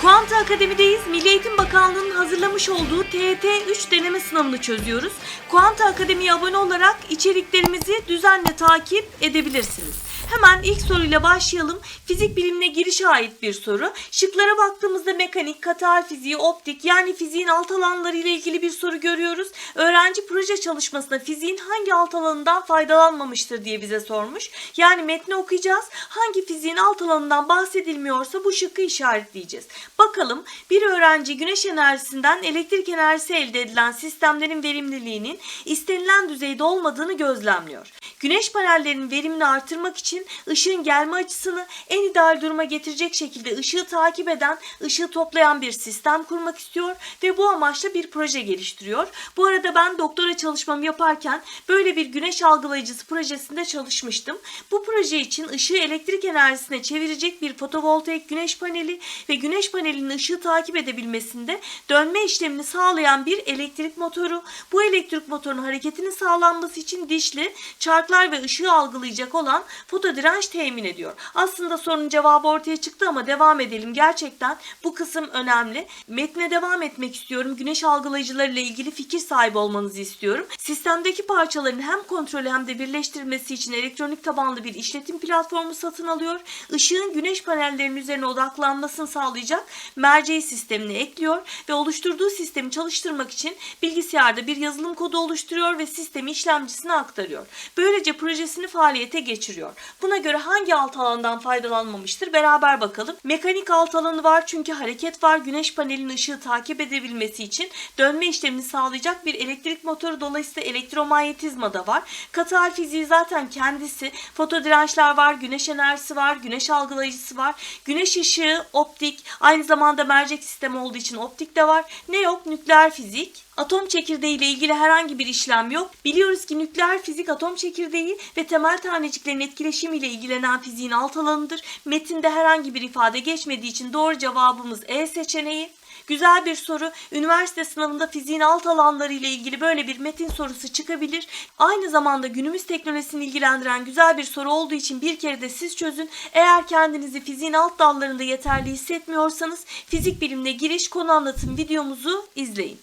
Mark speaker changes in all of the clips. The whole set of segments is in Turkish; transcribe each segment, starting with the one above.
Speaker 1: Kuanta Akademi'deyiz. Milli Eğitim Bakanlığı'nın hazırlamış olduğu TET 3 deneme sınavını çözüyoruz. Kuanta Akademi'ye abone olarak içeriklerimizi düzenle takip edebilirsiniz. Hemen ilk soruyla başlayalım. Fizik bilimine girişe ait bir soru. Şıklara baktığımızda mekanik, katal fiziği, optik yani fiziğin alt alanları ile ilgili bir soru görüyoruz. Öğrenci proje çalışmasında fiziğin hangi alt alanından faydalanmamıştır diye bize sormuş. Yani metni okuyacağız. Hangi fiziğin alt alanından bahsedilmiyorsa bu şıkkı işaretleyeceğiz. Bakalım bir öğrenci güneş enerjisinden elektrik enerjisi elde edilen sistemlerin verimliliğinin istenilen düzeyde olmadığını gözlemliyor. Güneş panellerinin verimini artırmak için ışığın gelme açısını en ideal duruma getirecek şekilde ışığı takip eden, ışığı toplayan bir sistem kurmak istiyor ve bu amaçla bir proje geliştiriyor. Bu arada ben doktora çalışmamı yaparken böyle bir güneş algılayıcısı projesinde çalışmıştım. Bu proje için ışığı elektrik enerjisine çevirecek bir fotovoltaik güneş paneli ve güneş panelinin ışığı takip edebilmesinde dönme işlemini sağlayan bir elektrik motoru. Bu elektrik motorunun hareketinin sağlanması için dişli, çarklar ve ışığı algılayacak olan fotodirenç temin ediyor. Aslında sorunun cevabı ortaya çıktı ama devam edelim. Gerçekten bu kısım önemli. Metne devam etmek istiyorum. Güneş algılayıcılarıyla ilgili fikir sahibi olmanızı istiyorum. Sistemdeki parçaların hem kontrolü hem de birleştirilmesi için elektronik tabanlı bir işletim platformu satın alıyor. Işığın güneş panellerinin üzerine odaklanmasını sağlayacak merceği sistemini ekliyor ve oluşturduğu sistemi çalıştırmak için bilgisayarda bir yazılım kodu oluşturuyor ve sistemi işlemcisine aktarıyor. Böylece projesini faaliyete geçiriyor. Buna göre hangi alt alandan faydalanmamıştır beraber bakalım. Mekanik alt alanı var çünkü hareket var. Güneş panelinin ışığı takip edebilmesi için dönme işlemini sağlayacak bir elektrik motoru dolayısıyla elektromanyetizma da var. Katal fiziği zaten kendisi. Fotodirençler var, güneş enerjisi var, güneş algılayıcısı var. Güneş ışığı, optik, aynı zamanda mercek sistemi olduğu için optik de var. Ne yok? Nükleer fizik. Atom çekirdeği ile ilgili herhangi bir işlem yok. Biliyoruz ki nükleer fizik atom çekirdeği ve temel taneciklerin etkileşimiyle ilgilenen fiziğin alt alanıdır. Metinde herhangi bir ifade geçmediği için doğru cevabımız E seçeneği. Güzel bir soru. Üniversite sınavında fiziğin alt alanları ile ilgili böyle bir metin sorusu çıkabilir. Aynı zamanda günümüz teknolojisini ilgilendiren güzel bir soru olduğu için bir kere de siz çözün. Eğer kendinizi fiziğin alt dallarında yeterli hissetmiyorsanız fizik bilimine giriş konu anlatım videomuzu izleyin.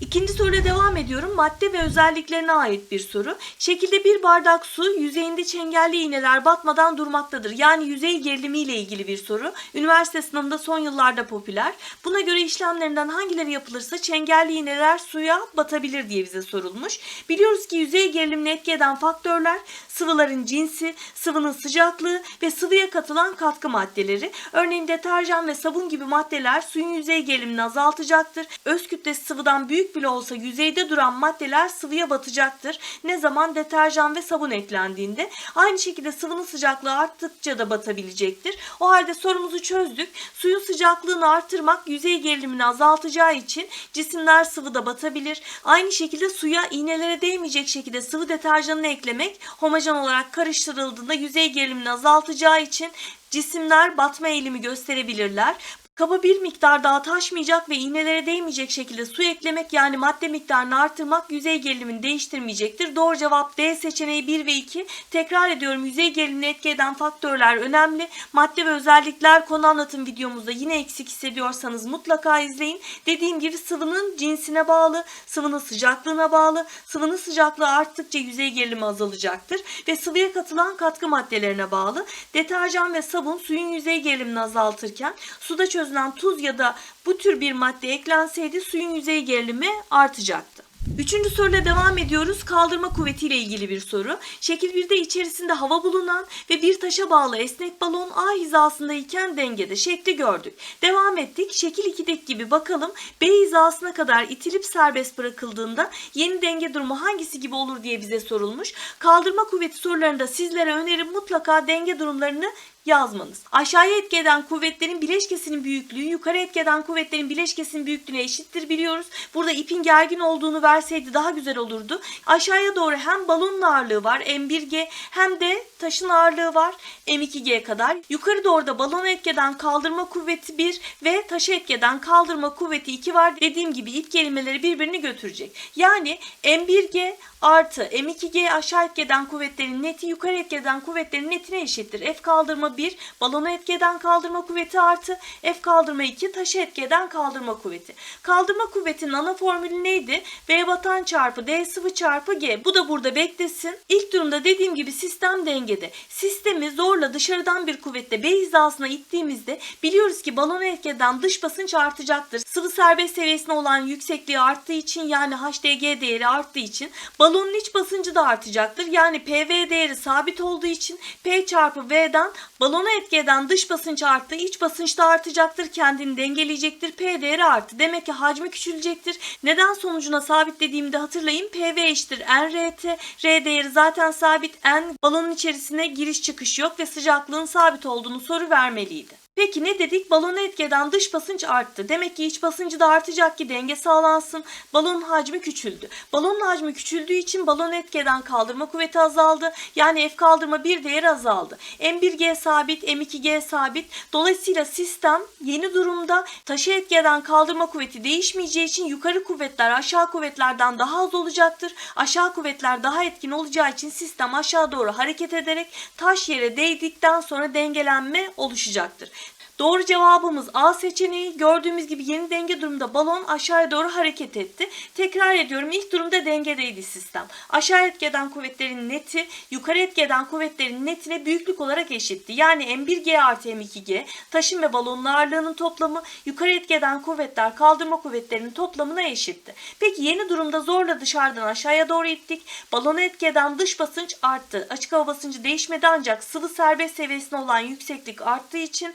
Speaker 1: İkinci soruyla devam ediyorum. Madde ve özelliklerine ait bir soru. Şekilde bir bardak su yüzeyinde çengelli iğneler batmadan durmaktadır. Yani yüzey gerilimi ile ilgili bir soru. Üniversite sınavında son yıllarda popüler. Buna göre işlemlerinden hangileri yapılırsa çengelli iğneler suya batabilir diye bize sorulmuş. Biliyoruz ki yüzey gerilimini etki eden faktörler sıvıların cinsi, sıvının sıcaklığı ve sıvıya katılan katkı maddeleri. Örneğin deterjan ve sabun gibi maddeler suyun yüzey gerilimini azaltacaktır. Öz kütlesi sıvıdan büyük bile olsa yüzeyde duran maddeler sıvıya batacaktır. Ne zaman deterjan ve sabun eklendiğinde. Aynı şekilde sıvının sıcaklığı arttıkça da batabilecektir. O halde sorumuzu çözdük. Suyun sıcaklığını artırmak yüzey gerilimini azaltacağı için cisimler sıvıda batabilir. Aynı şekilde suya iğnelere değmeyecek şekilde sıvı deterjanını eklemek homojen olarak karıştırıldığında yüzey gerilimini azaltacağı için cisimler batma eğilimi gösterebilirler. Kaba bir miktar daha taşmayacak ve iğnelere değmeyecek şekilde su eklemek yani madde miktarını artırmak yüzey gerilimini değiştirmeyecektir. Doğru cevap D seçeneği 1 ve 2. Tekrar ediyorum yüzey gerilimini etki eden faktörler önemli. Madde ve özellikler konu anlatım videomuzda yine eksik hissediyorsanız mutlaka izleyin. Dediğim gibi sıvının cinsine bağlı, sıvının sıcaklığına bağlı. Sıvının sıcaklığı arttıkça yüzey gerilimi azalacaktır ve sıvıya katılan katkı maddelerine bağlı. Deterjan ve sabun suyun yüzey gerilimini azaltırken suda çözülen tuz ya da bu tür bir madde eklenseydi suyun yüzey gerilimi artacaktı. Üçüncü soruyla devam ediyoruz. Kaldırma kuvvetiyle ilgili bir soru. Şekil 1'de içerisinde hava bulunan ve bir taşa bağlı esnek balon A hizasındayken dengede şekli gördük. Devam ettik. Şekil 2'deki gibi bakalım B hizasına kadar itilip serbest bırakıldığında yeni denge durumu hangisi gibi olur diye bize sorulmuş. Kaldırma kuvveti sorularında sizlere önerim mutlaka denge durumlarını yazmanız. Aşağıya etki eden kuvvetlerin bileşkesinin büyüklüğü yukarı etki eden kuvvetlerin bileşkesinin büyüklüğüne eşittir biliyoruz. Burada ipin gergin olduğunu verseydi daha güzel olurdu. Aşağıya doğru hem balonun ağırlığı var M1G hem de taşın ağırlığı var. M2G kadar. Yukarı doğru da balonu etkeden kaldırma kuvveti 1 ve taşı etkeden kaldırma kuvveti 2 var. Dediğim gibi ip kelimeleri birbirini götürecek. Yani M1G artı M2G aşağı etkeden kuvvetlerin neti yukarı etkeden kuvvetlerin netine eşittir. F kaldırma 1 balonu etkeden kaldırma kuvveti artı F kaldırma 2 taşı etkeden kaldırma kuvveti. Kaldırma kuvvetinin ana formülü neydi? V batan çarpı D sıvı çarpı G. Bu da burada beklesin. İlk durumda dediğim gibi sistem dengede. Sistemi zorla dışarıdan bir kuvvetle B hizasına ittiğimizde biliyoruz ki balon etkeden dış basınç artacaktır. Sıvı serbest seviyesine olan yüksekliği arttığı için yani HDG değeri arttığı için balonun iç basıncı da artacaktır. Yani PV değeri sabit olduğu için P çarpı V'den balona etki eden dış basınç arttı. iç basınç da artacaktır. Kendini dengeleyecektir. P değeri arttı. Demek ki hacmi küçülecektir. Neden sonucuna sabitlediğimde hatırlayın. PV eşittir NRT. R değeri zaten sabit. N balonun içerisine giriş çıkış yok ve sıcaklığın sabit olduğunu soru vermeliydi. Peki ne dedik? Balonu etkeden dış basınç arttı. Demek ki iç basıncı da artacak ki denge sağlansın. Balonun hacmi küçüldü. Balonun hacmi küçüldüğü için balon etkeden kaldırma kuvveti azaldı. Yani F kaldırma bir değeri azaldı. M1G sabit, M2G sabit. Dolayısıyla sistem yeni durumda taşı etkeden kaldırma kuvveti değişmeyeceği için yukarı kuvvetler aşağı kuvvetlerden daha az olacaktır. Aşağı kuvvetler daha etkin olacağı için sistem aşağı doğru hareket ederek taş yere değdikten sonra dengelenme oluşacaktır. Doğru cevabımız A seçeneği. Gördüğümüz gibi yeni denge durumda balon aşağıya doğru hareket etti. Tekrar ediyorum ilk durumda dengedeydi sistem. Aşağı etkeden kuvvetlerin neti yukarı etkeden kuvvetlerin netine büyüklük olarak eşitti. Yani M1G artı M2G taşın ve balonun ağırlığının toplamı yukarı etkeden kuvvetler kaldırma kuvvetlerinin toplamına eşitti. Peki yeni durumda zorla dışarıdan aşağıya doğru ittik. Balonu etkeden dış basınç arttı. Açık hava basıncı değişmedi ancak sıvı serbest seviyesine olan yükseklik arttığı için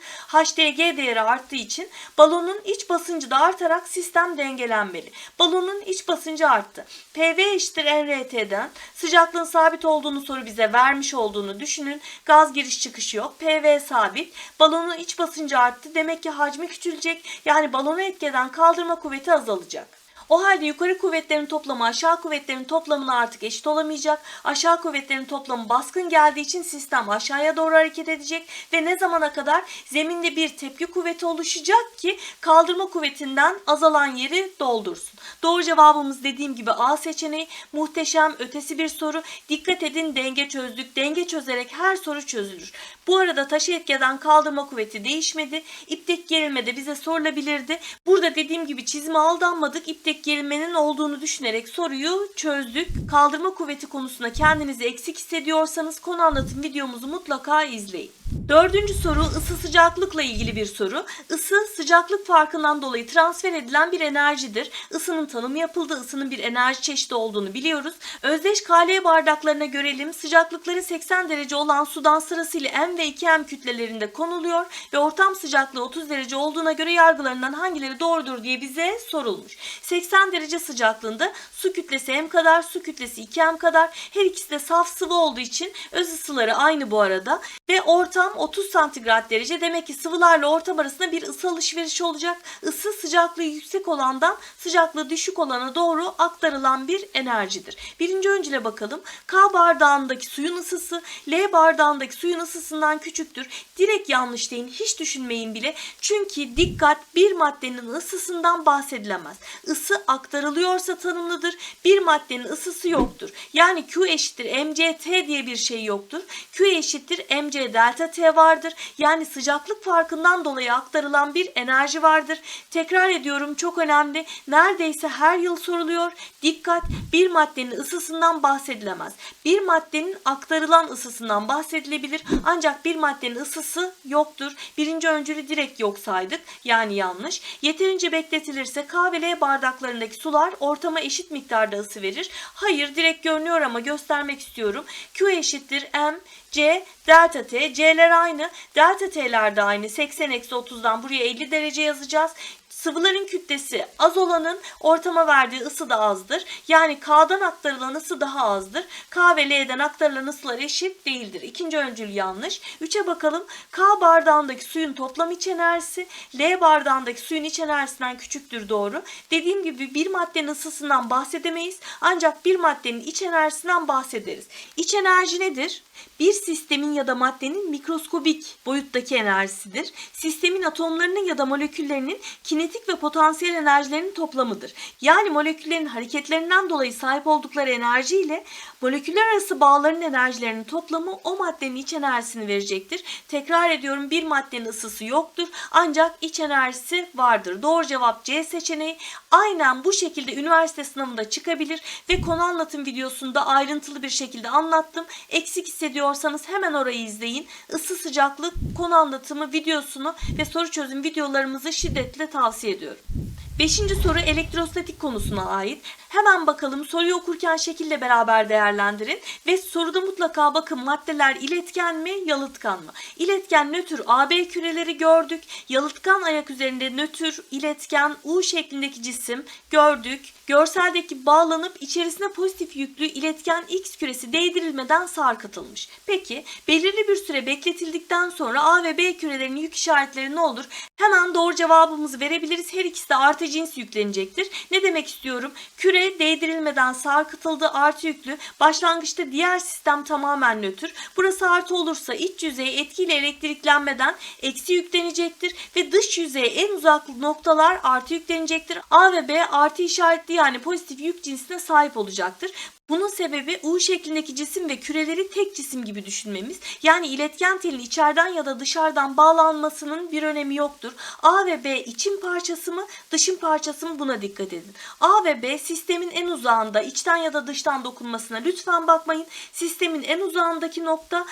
Speaker 1: HDG değeri arttığı için balonun iç basıncı da artarak sistem dengelenmeli. Balonun iç basıncı arttı. PV eşittir NRT'den sıcaklığın sabit olduğunu soru bize vermiş olduğunu düşünün. Gaz giriş çıkışı yok. PV sabit. Balonun iç basıncı arttı. Demek ki hacmi küçülecek. Yani balonu etkeden kaldırma kuvveti azalacak. O halde yukarı kuvvetlerin toplamı aşağı kuvvetlerin toplamına artık eşit olamayacak. Aşağı kuvvetlerin toplamı baskın geldiği için sistem aşağıya doğru hareket edecek ve ne zamana kadar zeminde bir tepki kuvveti oluşacak ki kaldırma kuvvetinden azalan yeri doldursun. Doğru cevabımız dediğim gibi A seçeneği muhteşem ötesi bir soru. Dikkat edin denge çözdük. Denge çözerek her soru çözülür. Bu arada taşı etkeden kaldırma kuvveti değişmedi. İptek gerilme de bize sorulabilirdi. Burada dediğim gibi çizime aldanmadık. Gerilmenin olduğunu düşünerek soruyu çözdük. Kaldırma kuvveti konusunda kendinizi eksik hissediyorsanız konu anlatım videomuzu mutlaka izleyin. Dördüncü soru ısı sıcaklıkla ilgili bir soru. Isı sıcaklık farkından dolayı transfer edilen bir enerjidir. Isının tanımı yapıldı. Isının bir enerji çeşidi olduğunu biliyoruz. Özdeş KL bardaklarına görelim. Sıcaklıkları 80 derece olan sudan sırasıyla M ve 2M kütlelerinde konuluyor ve ortam sıcaklığı 30 derece olduğuna göre yargılarından hangileri doğrudur diye bize sorulmuş. 80 derece sıcaklığında su kütlesi M kadar, su kütlesi 2M kadar. Her ikisi de saf sıvı olduğu için öz ısıları aynı bu arada ve ortam 30 santigrat derece. Demek ki sıvılarla ortam arasında bir ısı alışverişi olacak. Isı sıcaklığı yüksek olandan sıcaklığı düşük olana doğru aktarılan bir enerjidir. Birinci öncüle bakalım. K bardağındaki suyun ısısı L bardağındaki suyun ısısından küçüktür. Direkt yanlış deyin. Hiç düşünmeyin bile. Çünkü dikkat bir maddenin ısısından bahsedilemez. Isı aktarılıyorsa tanımlıdır. Bir maddenin ısısı yoktur. Yani Q eşittir mct diye bir şey yoktur. Q eşittir mc delta T vardır. Yani sıcaklık farkından dolayı aktarılan bir enerji vardır. Tekrar ediyorum çok önemli. Neredeyse her yıl soruluyor. Dikkat bir maddenin ısısından bahsedilemez. Bir maddenin aktarılan ısısından bahsedilebilir. Ancak bir maddenin ısısı yoktur. Birinci öncülü direkt yok saydık. Yani yanlış. Yeterince bekletilirse K ve L bardaklarındaki sular ortama eşit miktarda ısı verir. Hayır direkt görünüyor ama göstermek istiyorum. Q eşittir M C delta T. C'ler aynı. Delta T'ler de aynı. 80 eksi 30'dan buraya 50 derece yazacağız. Sıvıların kütlesi az olanın ortama verdiği ısı da azdır. Yani K'dan aktarılan ısı daha azdır. K ve L'den aktarılan ısılar eşit değildir. İkinci öncül yanlış. 3'e bakalım. K bardağındaki suyun toplam iç enerjisi L bardağındaki suyun iç enerjisinden küçüktür doğru. Dediğim gibi bir maddenin ısısından bahsedemeyiz. Ancak bir maddenin iç enerjisinden bahsederiz. İç enerji nedir? Bir sistemin ya da maddenin mikroskobik boyuttaki enerjisidir. Sistemin atomlarının ya da moleküllerinin kinetik ve potansiyel enerjilerinin toplamıdır. Yani moleküllerin hareketlerinden dolayı sahip oldukları enerji ile moleküller arası bağların enerjilerinin toplamı o maddenin iç enerjisini verecektir. Tekrar ediyorum bir maddenin ısısı yoktur ancak iç enerjisi vardır. Doğru cevap C seçeneği. Aynen bu şekilde üniversite sınavında çıkabilir ve konu anlatım videosunda ayrıntılı bir şekilde anlattım. Eksik hissediyorsanız hemen orayı izleyin. Isı sıcaklık konu anlatımı videosunu ve soru çözüm videolarımızı şiddetle tavsiye ediyorum. Beşinci soru elektrostatik konusuna ait. Hemen bakalım soruyu okurken şekille beraber değerlendirin ve soruda mutlaka bakın maddeler iletken mi yalıtkan mı? İletken nötr AB küreleri gördük. Yalıtkan ayak üzerinde nötr iletken U şeklindeki cisim gördük. Görseldeki bağlanıp içerisine pozitif yüklü iletken X küresi değdirilmeden sarkıtılmış. Peki belirli bir süre bekletildikten sonra A ve B kürelerinin yük işaretleri ne olur? Hemen doğru cevabımızı verebiliriz. Her ikisi de artı cins yüklenecektir. Ne demek istiyorum? Küre değdirilmeden sarkıtıldı artı yüklü. Başlangıçta diğer sistem tamamen nötr. Burası artı olursa iç yüzey etkiyle elektriklenmeden eksi yüklenecektir ve dış yüzeye en uzak noktalar artı yüklenecektir. A ve B artı işaretli yani pozitif yük cinsine sahip olacaktır. Bunun sebebi U şeklindeki cisim ve küreleri tek cisim gibi düşünmemiz. Yani iletken telin içeriden ya da dışarıdan bağlanmasının bir önemi yoktur. A ve B için parçası mı, dışın parçası mı buna dikkat edin. A ve B sistemin en uzağında içten ya da dıştan dokunmasına lütfen bakmayın. Sistemin en uzağındaki nokta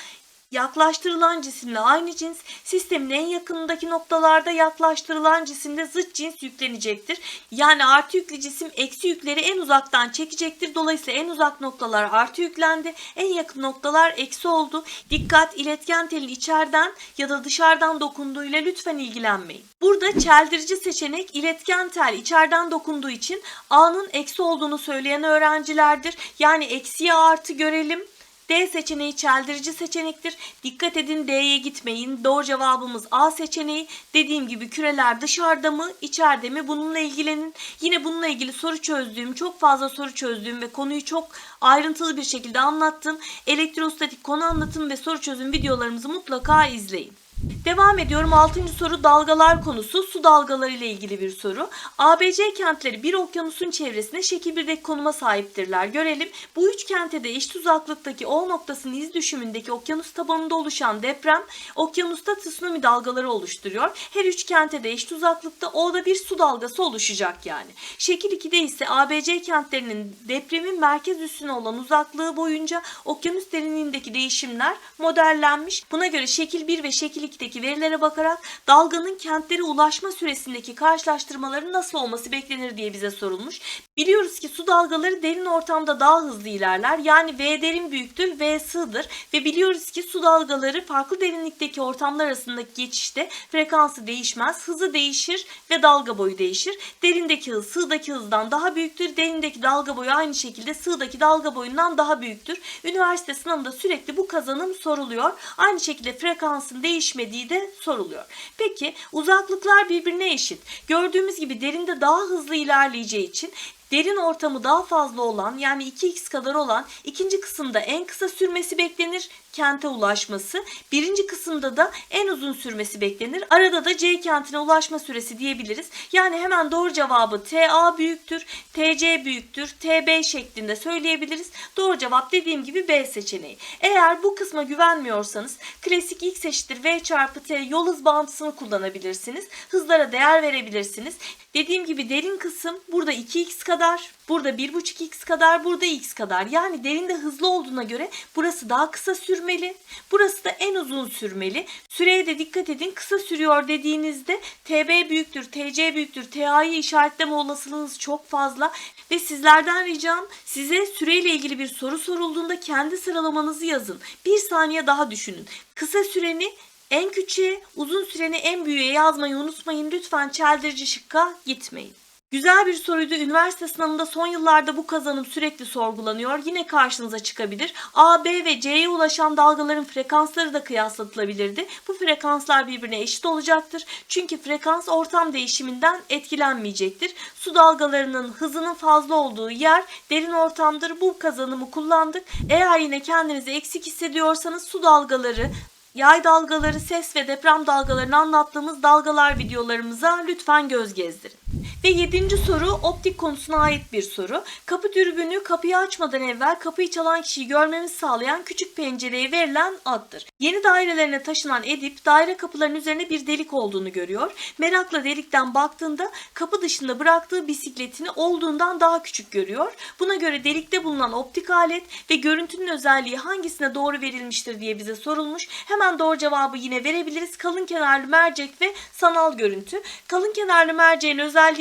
Speaker 1: Yaklaştırılan cisimle aynı cins, sistemin en yakınındaki noktalarda yaklaştırılan cisimle zıt cins yüklenecektir. Yani artı yüklü cisim eksi yükleri en uzaktan çekecektir. Dolayısıyla en uzak noktalar artı yüklendi, en yakın noktalar eksi oldu. Dikkat iletken telin içeriden ya da dışarıdan dokunduğuyla lütfen ilgilenmeyin. Burada çeldirici seçenek iletken tel içeriden dokunduğu için A'nın eksi olduğunu söyleyen öğrencilerdir. Yani eksiye artı görelim. D seçeneği çeldirici seçenektir. Dikkat edin D'ye gitmeyin. Doğru cevabımız A seçeneği. Dediğim gibi küreler dışarıda mı, içeride mi? Bununla ilgilenin. Yine bununla ilgili soru çözdüğüm, çok fazla soru çözdüğüm ve konuyu çok ayrıntılı bir şekilde anlattım. Elektrostatik konu anlatım ve soru çözüm videolarımızı mutlaka izleyin. Devam ediyorum. 6. soru dalgalar konusu. Su dalgaları ile ilgili bir soru. ABC kentleri bir okyanusun çevresinde şekil birdeki konuma sahiptirler. Görelim. Bu üç kente de eşit uzaklıktaki O noktasının iz düşümündeki okyanus tabanında oluşan deprem okyanusta tsunami dalgaları oluşturuyor. Her üç kente de eşit uzaklıkta O'da bir su dalgası oluşacak yani. Şekil 2'de ise ABC kentlerinin depremin merkez üssüne olan uzaklığı boyunca okyanus derinliğindeki değişimler modellenmiş. Buna göre şekil 1 ve şekil 2'deki verilere bakarak dalganın kentlere ulaşma süresindeki karşılaştırmaların nasıl olması beklenir diye bize sorulmuş. Biliyoruz ki su dalgaları derin ortamda daha hızlı ilerler. Yani V derin büyüktür, V sığdır ve biliyoruz ki su dalgaları farklı derinlikteki ortamlar arasındaki geçişte frekansı değişmez, hızı değişir ve dalga boyu değişir. Derindeki hız sığdaki hızdan daha büyüktür. Derindeki dalga boyu aynı şekilde sığdaki dalga boyundan daha büyüktür. Üniversite sınavında sürekli bu kazanım soruluyor. Aynı şekilde frekansın değişmediği de soruluyor. Peki uzaklıklar birbirine eşit. Gördüğümüz gibi derinde daha hızlı ilerleyeceği için derin ortamı daha fazla olan yani 2x kadar olan ikinci kısımda en kısa sürmesi beklenir kente ulaşması. Birinci kısımda da en uzun sürmesi beklenir. Arada da C kentine ulaşma süresi diyebiliriz. Yani hemen doğru cevabı TA büyüktür, TC büyüktür, TB şeklinde söyleyebiliriz. Doğru cevap dediğim gibi B seçeneği. Eğer bu kısma güvenmiyorsanız klasik x eşittir V çarpı T yol hız bağıntısını kullanabilirsiniz. Hızlara değer verebilirsiniz. Dediğim gibi derin kısım burada 2x kadar, burada 1.5x kadar, burada x kadar. Yani derinde hızlı olduğuna göre burası daha kısa sürmeli. Burası da en uzun sürmeli. Süreye de dikkat edin. Kısa sürüyor dediğinizde TB büyüktür, TC büyüktür, TA'yı işaretleme olasılığınız çok fazla. Ve sizlerden ricam size süreyle ilgili bir soru sorulduğunda kendi sıralamanızı yazın. Bir saniye daha düşünün. Kısa süreni En küçüğe, uzun süreni en büyüğe yazmayı unutmayın. Lütfen çeldirici şıkka gitmeyin. Güzel bir soruydu. Üniversite sınavında son yıllarda bu kazanım sürekli sorgulanıyor. Yine karşınıza çıkabilir. A, B ve C'ye ulaşan dalgaların frekansları da kıyaslatılabilirdi. Bu frekanslar birbirine eşit olacaktır. Çünkü frekans ortam değişiminden etkilenmeyecektir. Su dalgalarının hızının fazla olduğu yer derin ortamdır. Bu kazanımı kullandık. Eğer yine kendinizi eksik hissediyorsanız su dalgaları, Yay dalgaları, ses ve deprem dalgalarını anlattığımız dalgalar videolarımıza lütfen göz gezdirin. Ve yedinci soru optik konusuna ait bir soru. Kapı dürbünü kapıyı açmadan evvel kapıyı çalan kişiyi görmemizi sağlayan küçük pencereye verilen addır. Yeni dairelerine taşınan Edip daire kapılarının üzerine bir delik olduğunu görüyor. Merakla delikten baktığında kapı dışında bıraktığı bisikletini olduğundan daha küçük görüyor. Buna göre delikte bulunan optik alet ve görüntünün özelliği hangisine doğru verilmiştir diye bize sorulmuş. Hemen doğru cevabı yine verebiliriz. Kalın kenarlı mercek ve sanal görüntü. Kalın kenarlı merceğin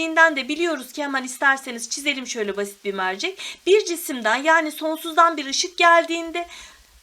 Speaker 1: özelliğinden de biliyoruz ki hemen isterseniz çizelim şöyle basit bir mercek. Bir cisimden yani sonsuzdan bir ışık geldiğinde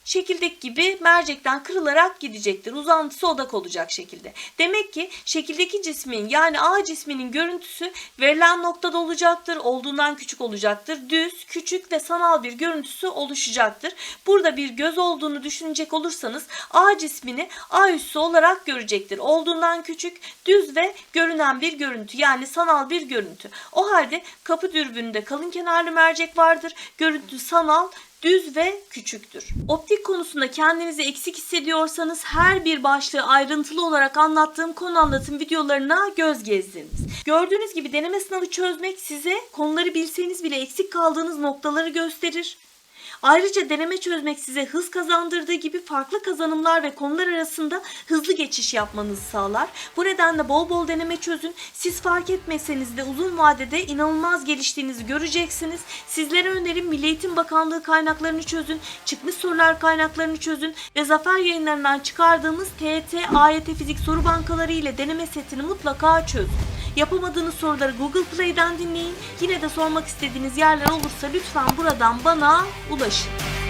Speaker 1: şekildeki gibi mercekten kırılarak gidecektir. Uzantısı odak olacak şekilde. Demek ki şekildeki cismin yani A cisminin görüntüsü verilen noktada olacaktır. Olduğundan küçük olacaktır. Düz, küçük ve sanal bir görüntüsü oluşacaktır. Burada bir göz olduğunu düşünecek olursanız A cismini A üssü olarak görecektir. Olduğundan küçük, düz ve görünen bir görüntü yani sanal bir görüntü. O halde kapı dürbününde kalın kenarlı mercek vardır. Görüntü sanal, düz ve küçüktür. Optik konusunda kendinizi eksik hissediyorsanız her bir başlığı ayrıntılı olarak anlattığım konu anlatım videolarına göz gezdiriniz. Gördüğünüz gibi deneme sınavı çözmek size konuları bilseniz bile eksik kaldığınız noktaları gösterir. Ayrıca deneme çözmek size hız kazandırdığı gibi farklı kazanımlar ve konular arasında hızlı geçiş yapmanızı sağlar. Bu nedenle bol bol deneme çözün. Siz fark etmeseniz de uzun vadede inanılmaz geliştiğinizi göreceksiniz. Sizlere önerim Milli Eğitim Bakanlığı kaynaklarını çözün, çıkmış sorular kaynaklarını çözün ve Zafer yayınlarından çıkardığımız TET, AYT fizik soru bankaları ile deneme setini mutlaka çözün. Yapamadığınız soruları Google Play'den dinleyin. Yine de sormak istediğiniz yerler olursa lütfen buradan bana ulaşın. English.